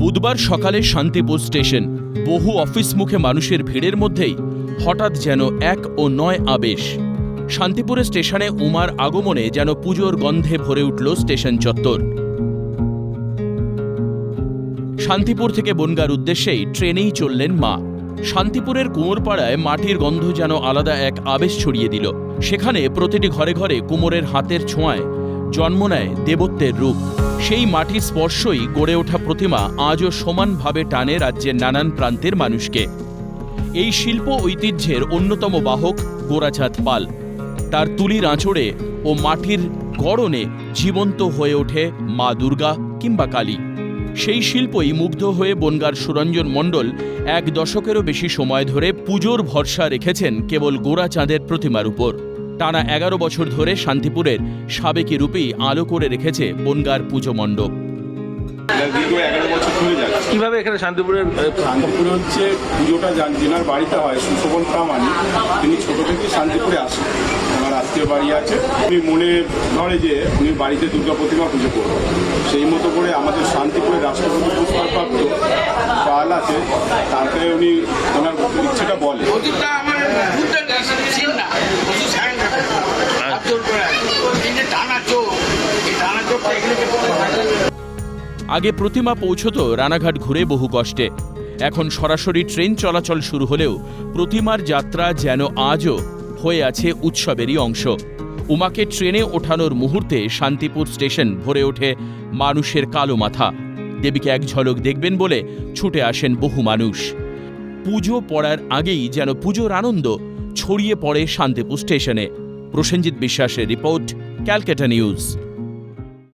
বুধবার সকালে শান্তিপুর স্টেশন। বহু অফিস মুখে মানুষের ভিড়ের মধ্যেই হঠাৎ যেন এক ও নয় আবেশ। শান্তিপুরে স্টেশনে উমার আগমনে যেন পুজোর গন্ধে ভরে উঠল স্টেশন চত্বর। শান্তিপুর থেকে বনগার উদ্দেশ্যেই ট্রেনেই চললেন মা। শান্তিপুরের কুমোরপাড়ায় মাটির গন্ধ যেন আলাদা এক আবেশ ছড়িয়ে দিল। সেখানে প্রতিটি ঘরে ঘরে কুমোরের হাতের ছোঁয়ায় জন্ম নেয় দেবত্বের রূপ। সেই মাটির স্পর্শই গড়ে ওঠা প্রতিমা আজও সমানভাবে টানে রাজ্যের নানান প্রান্তের মানুষকে। এই শিল্প ঐতিহ্যের অন্যতম বাহক গোরাচাঁদ পাল। তার তুলির আঁচড়ে ও মাটির গড়নে জীবন্ত হয়ে ওঠে মা দুর্গা কিংবা কালী। সেই শিল্পই মুগ্ধ হয়ে বনগার সুরঞ্জন মণ্ডল এক দশকেরও বেশি সময় ধরে পুজোর ভরসা রেখেছেন কেবল গোরাচাঁদের প্রতিমার উপর। টানা এগারো বছর ধরে শান্তিপুরের সাবেকি রূপেই আলো করে রেখেছে বনগার পুজো মণ্ডপ। কীভাবে এখানে শান্তিপুরের শান্তিপুরে হচ্ছে পুজোটা যান যেনার বাড়িতে হয় সুশোভন প্রামাণিক তিনি ছোট থেকে শান্তিপুরে আসেন। আমার আত্মীয় বাড়ি আছে। উনি মনে ধরে যে উনি বাড়িতে দুর্গা প্রতিমা পুজো করবেন। সেই মতো করে আমাদের শান্তিপুরের রাষ্ট্রপতি পুরস্কারপ্রাপ্ত পাল আছে তাকে উনি ওনার ইচ্ছেটা বলে। আগে প্রতিমা পৌঁছত রানাঘাট ঘুরে বহু কষ্টে। এখন সরাসরি ট্রেন চলাচল শুরু হলেও প্রতিমার যাত্রা যেন আজও হয়ে আছে উৎসবেরই অংশ। উমাকে ট্রেনে ওঠানোর মুহূর্তে শান্তিপুর স্টেশন ভরে ওঠে মানুষের কালো মাথা। দেবীকে এক ঝলক দেখবেন বলে ছুটে আসেন বহু মানুষ। পুজো পড়ার আগেই যেন পুজোর আনন্দ ছড়িয়ে পড়ে শান্তিপুর স্টেশনে। প্রসেনজিৎ বিশ্বাসের রিপোর্ট ক্যালকাটা নিউজ।